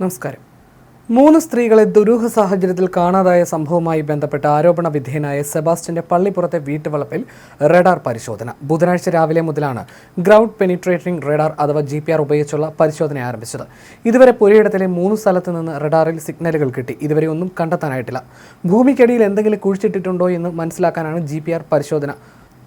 നമസ്കാരം. മൂന്ന് സ്ത്രീകളെ ദുരൂഹ സാഹചര്യത്തിൽ കാണാതായ സംഭവവുമായി ബന്ധപ്പെട്ട ആരോപണ വിധേയനായ സെബാസ്റ്റ്യന്റെ പള്ളിപ്പുറത്തെ വീട്ടുവളപ്പിൽ റഡാർ പരിശോധന. ബുധനാഴ്ച രാവിലെ മുതലാണ് ഗ്രൗണ്ട് പെനിട്രേറ്റിംഗ് റഡാർ അഥവാ ജി പി ആർ ഉപയോഗിച്ചുള്ള പരിശോധന ആരംഭിച്ചത്. ഇതുവരെ പുരയിടത്തിലെ മൂന്ന് സ്ഥലത്ത് നിന്ന് റഡാറിൽ സിഗ്നലുകൾ കിട്ടി. ഇതുവരെ ഒന്നും കണ്ടെത്താനായിട്ടില്ല. ഭൂമിക്കടിയിൽ എന്തെങ്കിലും കുഴിച്ചിട്ടിട്ടുണ്ടോ എന്ന് മനസ്സിലാക്കാനാണ് ജി പരിശോധന.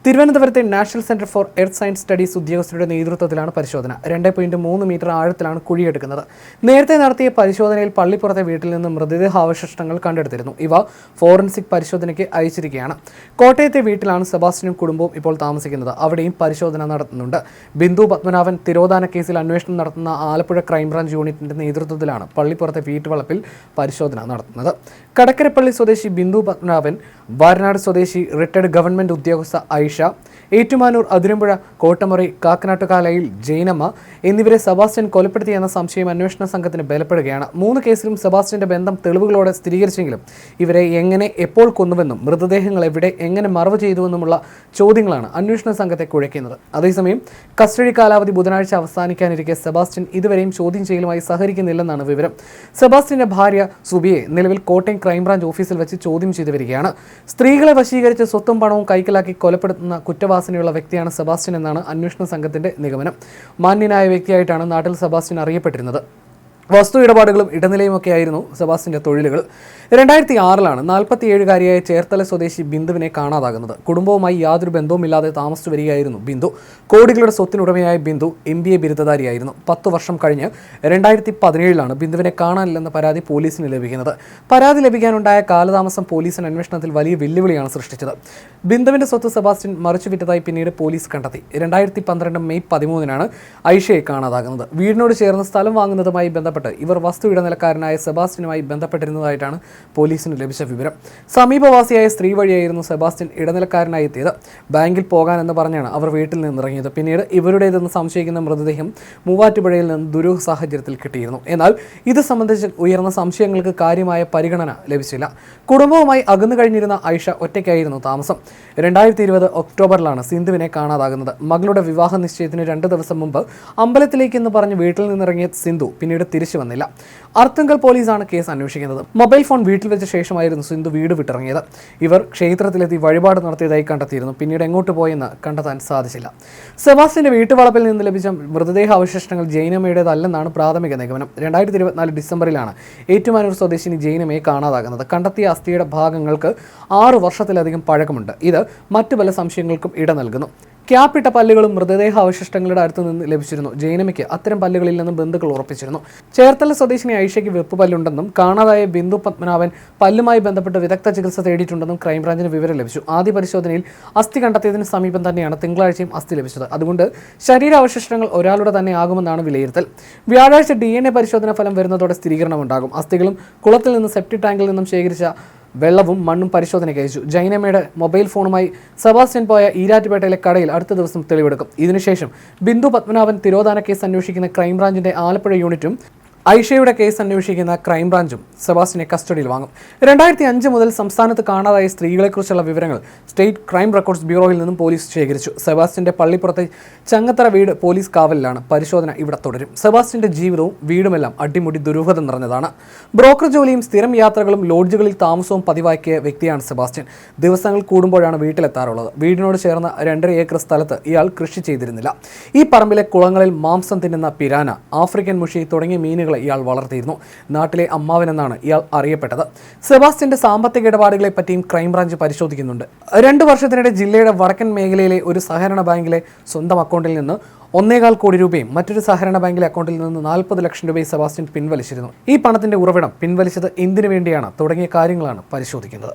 തിരുവനന്തപുരത്തെ national centre for earth science studies ഉദ്യോഗസ്ഥരുടെ നേതൃത്വത്തിലാണ് പരിശോധന. രണ്ട് പോയിന്റ് മൂന്ന് മീറ്റർ ആഴത്തിലാണ് കുഴിയെടുക്കുന്നത്. നേരത്തെ നടത്തിയ പരിശോധനയിൽ പള്ളിപ്പുറത്തെ വീട്ടിൽ നിന്ന് മൃതദേഹാവശിഷ്ടങ്ങൾ കണ്ടെടുത്തിരുന്നു. ഇവ ഫോറൻസിക് പരിശോധനയ്ക്ക് അയച്ചിരിക്കുകയാണ്. കോട്ടയത്തെ വീട്ടിലാണ് സെബാസ്റ്റ്യനും കുടുംബവും ഇപ്പോൾ താമസിക്കുന്നത്. അവിടെയും പരിശോധന നടത്തുന്നുണ്ട്. ബിന്ദു പത്മനാഭൻ തിരോധാന കേസിൽ അന്വേഷണം നടത്തുന്ന ആലപ്പുഴ ക്രൈംബ്രാഞ്ച് യൂണിറ്റിന്റെ നേതൃത്വത്തിലാണ് പള്ളിപ്പുറത്തെ വീട്ടുവളപ്പിൽ പരിശോധന നടത്തുന്നത്. കടക്കരപ്പള്ളി സ്വദേശി ബിന്ദു പത്മനാഭൻ വാരനാട് സ്വദേശി റിട്ടയർഡ് ഗവൺമെന്റ് ഉദ്യോഗസ്ഥ ഐഷ ഏറ്റുമാനൂർ അതിരമ്പുഴ കോട്ടമുറി കാക്കനാട്ടുകാലയിൽ ജൈനമ്മ എന്നിവരെ സെബാസ്റ്റ്യൻ കൊലപ്പെടുത്തിയെന്ന സംശയം അന്വേഷണ സംഘത്തിന് ബലപ്പെടുകയാണ്. മൂന്ന് കേസിലും സെബാസ്റ്റ്യന്റെ ബന്ധം തെളിവുകളോടെ സ്ഥിരീകരിച്ചെങ്കിലും ഇവരെ എങ്ങനെ എപ്പോൾ കൊന്നുവെന്നും മൃതദേഹങ്ങൾ എവിടെ എങ്ങനെ മറവ് ചെയ്തുവെന്നുമുള്ള ചോദ്യങ്ങളാണ് അന്വേഷണ സംഘത്തെ കുഴയ്ക്കുന്നത്. അതേസമയം കസ്റ്റഡി കാലാവധി ബുധനാഴ്ച അവസാനിക്കാനിരിക്കെ സെബാസ്റ്റ്യൻ ഇതുവരെയും ചോദ്യം ചെയ്യലുമായി സഹകരിക്കുന്നില്ലെന്നാണ് വിവരം. സെബാസ്റ്റ്യന്റെ ഭാര്യ സുബിയെ നിലവിൽ കോട്ടയം ക്രൈംബ്രാഞ്ച് ഓഫീസിൽ വെച്ച് ചോദ്യം ചെയ്തു വരികയാണ് സ്ത്രീകളെ വശീകരിച്ച് സ്വത്തും പണവും കൈക്കലാക്കി കൊലപ്പെടുത്തുന്ന കുറ്റവാസനയുള്ള വ്യക്തിയാണ് സെബാസ്റ്റ്യൻ എന്നാണ് അന്വേഷണ സംഘത്തിന്റെ നിഗമനം. മാന്യനായ വ്യക്തിയായിട്ടാണ് നാട്ടിൽ സെബാസ്റ്റ്യൻ അറിയപ്പെട്ടിരുന്നത്. വസ്തു ഇടപാടുകളും ഇടനിലയുമൊക്കെ ആയിരുന്നു സെബാസ്റ്റിന്റെ തൊഴിലുകൾ. രണ്ടായിരത്തി ആറിലാണ് നാൽപ്പത്തിയേഴുകാരിയായ ചേർത്തല സ്വദേശി ബിന്ദുവിനെ കാണാതാകുന്നത്. കുടുംബവുമായി യാതൊരു ബന്ധവുമില്ലാതെ താമസിച്ചു വരികയായിരുന്നു ബിന്ദു. കോടികളുടെ സ്വത്തിനുടമയായ ബിന്ദു എം ബി എ ബിരുദധാരിയായിരുന്നു. പത്തു വർഷം കഴിഞ്ഞ് രണ്ടായിരത്തി പതിനേഴിലാണ് ബിന്ദുവിനെ കാണാനില്ലെന്ന പരാതി പോലീസിന് ലഭിക്കുന്നത്. പരാതി ലഭിക്കാനുണ്ടായ കാലതാമസം പോലീസിന് അന്വേഷണത്തിൽ വലിയ വെല്ലുവിളിയാണ് സൃഷ്ടിച്ചത്. ബിന്ദുവിന്റെ സ്വത്ത് സെബാസ്റ്റ്യൻ മറിച്ചുവിറ്റതായി പിന്നീട് പോലീസ് കണ്ടെത്തി. രണ്ടായിരത്തി പന്ത്രണ്ട് മെയ് പതിമൂന്നിനാണ് ഐഷയെ കാണാതാകുന്നത്. വീടിനോട് ചേർന്ന് സ്ഥലം വാങ്ങുന്നതുമായി ബന്ധപ്പെട്ട് ഇവർ വസ്തു ഇടനിലക്കാരനായ സെബാസ്റ്റ്യനുമായി ബന്ധപ്പെട്ടിരുന്നതായിട്ടാണ് പോലീസിന് ലഭിച്ച വിവരം. സമീപവാസിയായ സ്ത്രീ വഴിയായിരുന്നു സെബാസ്റ്റ്യൻ ഇടനിലക്കാരനായി എത്തിയത്. ബാങ്കിൽ പോകാനെന്ന് പറഞ്ഞാണ് അവർ വീട്ടിൽ നിന്നിറങ്ങിയത്. പിന്നീട് ഇവരുടേതെന്ന് സംശയിക്കുന്ന മൃതദേഹം മൂവാറ്റുപുഴയിൽ നിന്ന് ദുരൂഹ സാഹചര്യത്തിൽ കിട്ടിയിരുന്നു. എന്നാൽ ഇത് സംബന്ധിച്ച് ഉയർന്ന സംശയങ്ങൾക്ക് കാര്യമായ പരിഗണന ലഭിച്ചില്ല. കുടുംബവുമായി അകന്നു കഴിഞ്ഞിരുന്ന ഐഷ ഒറ്റയ്ക്കായിരുന്നു താമസം. രണ്ടായിരത്തി ഇരുപത് ഒക്ടോബറിലാണ് സിന്ധുവിനെ കാണാതാകുന്നത്. മകളുടെ വിവാഹ നിശ്ചയത്തിന് രണ്ട് ദിവസം മുമ്പ് അമ്പലത്തിലേക്കെന്ന് പറഞ്ഞ് വീട്ടിൽ നിന്നിറങ്ങിയ സിന്ധു പിന്നീട് തിരിച്ചു വന്നില്ല. അർത്തുങ്കൽ പോലീസാണ് കേസ് അന്വേഷിക്കുന്നത്. മൊബൈൽ ഫോൺ വീട്ടിൽ വെച്ച ശേഷമായിരുന്നു സിന്ധു വീട് വിട്ടിറങ്ങിയത്. ഇവർ ക്ഷേത്രത്തിലെത്തി വഴിപാട് നടത്തിയതായി കണ്ടെത്തിയിരുന്നു. പിന്നീട് എങ്ങോട്ട് പോയെന്ന് കണ്ടെത്താൻ സാധിച്ചില്ല. സെബാസ്റ്റിന്റെ വീട്ടുവളപ്പിൽ നിന്ന് ലഭിച്ച മൃതദേഹ അവശിഷ്ടങ്ങൾ ജൈനമ്മയുടേതല്ലെന്നാണ് പ്രാഥമിക നിഗമനം. രണ്ടായിരത്തി ഇരുപത്തിനാല് ഡിസംബറിലാണ് ഏറ്റുമാനൂർ സ്വദേശിനി ജൈനമയെ കാണാതാകുന്നത്. കണ്ടെത്തിയ അസ്ഥിയുടെ ഭാഗങ്ങൾക്ക് ആറു വർഷത്തിലധികം പഴക്കമുണ്ട്. ഇത് മറ്റു പല സംശയങ്ങൾക്കും ഇട നൽകുന്നു. ക്യാപ്പിട്ട പല്ലുകളും മൃതദേഹ അവശിഷ്ടങ്ങളുടെ അടുത്ത് നിന്ന് ലഭിച്ചിരുന്നു. ജൈനമയ്ക്ക് അത്തരം പല്ലുകളിൽ നിന്നും ബന്ധുക്കൾ ഉറപ്പിച്ചിരുന്നു. ചേർത്തല സ്വദേശിനി ഐഷയ്ക്ക് വെപ്പ് പല്ലുണ്ടെന്നും കാണാതായ ബിന്ദു പത്മനാഭൻ പല്ലുമായി ബന്ധപ്പെട്ട് വിദഗ്ധ ചികിത്സ തേടിയിട്ടുണ്ടെന്നും ക്രൈംബ്രാഞ്ചിന് വിവരം ലഭിച്ചു. ആദ്യ പരിശോധനയിൽ അസ്ഥി കണ്ടെത്തിയതിന് സമീപം തന്നെയാണ് തിങ്കളാഴ്ചയും അസ്ഥി ലഭിച്ചത്. അതുകൊണ്ട് ശരീരാവശിഷ്ടങ്ങൾ ഒരാളുടെ തന്നെ ആകുമെന്നാണ് വിലയിരുത്തൽ. വ്യാഴാഴ്ച ഡി പരിശോധന ഫലം വരുന്നതോടെ സ്ഥിരീകരണമുണ്ടാകും. അസ്ഥികളും കുളത്തിൽ നിന്ന് സെപ്റ്റി ടാങ്കിൽ നിന്നും ശേഖരിച്ച വെള്ളവും മണ്ണും പരിശോധനയ്ക്ക് അയച്ചു. ജൈനമ്മയുടെ മൊബൈൽ ഫോണുമായി സെബാസ്റ്റ്യൻ പോയ ഈരാറ്റുപേട്ടയിലെ കടയിൽ അടുത്ത ദിവസം തെളിവെടുക്കും. ഇതിനുശേഷം ബിന്ദു പത്മനാഭൻ തിരോധാന കേസ് അന്വേഷിക്കുന്ന ക്രൈംബ്രാഞ്ചിന്റെ ആലപ്പുഴ യൂണിറ്റും ഐഷയുടെ കേസ് അന്വേഷിക്കുന്ന ക്രൈംബ്രാഞ്ചും സെബാസ്റ്റിനെ കസ്റ്റഡിയിൽ വാങ്ങും. രണ്ടായിരത്തി അഞ്ച് മുതൽ സംസ്ഥാനത്ത് കാണാതായ സ്ത്രീകളെക്കുറിച്ചുള്ള വിവരങ്ങൾ സ്റ്റേറ്റ് ക്രൈം റെക്കോർഡ്സ് ബ്യൂറോയിൽ നിന്നും പോലീസ് ശേഖരിച്ചു. സെബാസ്റ്റിന്റെ പള്ളിപ്പുറത്തെ ചങ്ങത്തറ വീട് പോലീസ് കാവലിലാണ്. പരിശോധന ഇവിടെ തുടരും. സെബാസ്റ്റിന്റെ ജീവിതവും വീടുമെല്ലാം അടിമുടി ദുരൂഹത നിറഞ്ഞതാണ്. ബ്രോക്കർ ജോലിയും സ്ഥിരം യാത്രകളും ലോഡ്ജുകളിൽ താമസവും പതിവാക്കിയ വ്യക്തിയാണ് സെബാസ്റ്റ്യൻ. ദിവസങ്ങൾ കൂടുമ്പോഴാണ് വീട്ടിലെത്താറുള്ളത്. വീടിനോട് ചേർന്ന രണ്ടര ഏക്കർ സ്ഥലത്ത് ഇയാൾ കൃഷി ചെയ്തിരുന്നില്ല. ഈ പറമ്പിലെ കുളങ്ങളിൽ മാംസം തിന്നുന്ന പിരാന ആഫ്രിക്കൻ മുഷി തുടങ്ങിയ മീനുകളെ ഇയാൾ വളർത്തിയിരുന്നു. നാട്ടിലെ അമ്മാവനെന്നാണ് ഇയാൾ അറിയപ്പെട്ടത്. സെബാസ്റ്റ്യന്റെ സാമ്പത്തിക ഇടപാടുകളെ പറ്റിയും ക്രൈംബ്രാഞ്ച് പരിശോധിക്കുന്നുണ്ട്. രണ്ടു വർഷത്തിനിടെ ജില്ലയുടെ വടക്കൻ മേഖലയിലെ ഒരു സഹകരണ ബാങ്കിലെ സ്വന്തം അക്കൗണ്ടിൽ നിന്ന് ഒന്നേകാൽ കോടി രൂപയും മറ്റൊരു സഹകരണ ബാങ്കിലെ അക്കൗണ്ടിൽ നിന്ന് നാൽപ്പത് ലക്ഷം രൂപയും സെബാസ്റ്റ്യൻ പിൻവലിച്ചിരുന്നു. ഈ പണത്തിന്റെ ഉറവിടം പിൻവലിച്ചത് എന്തിനു വേണ്ടിയാണ് തുടങ്ങിയ കാര്യങ്ങളാണ് പരിശോധിക്കുന്നത്.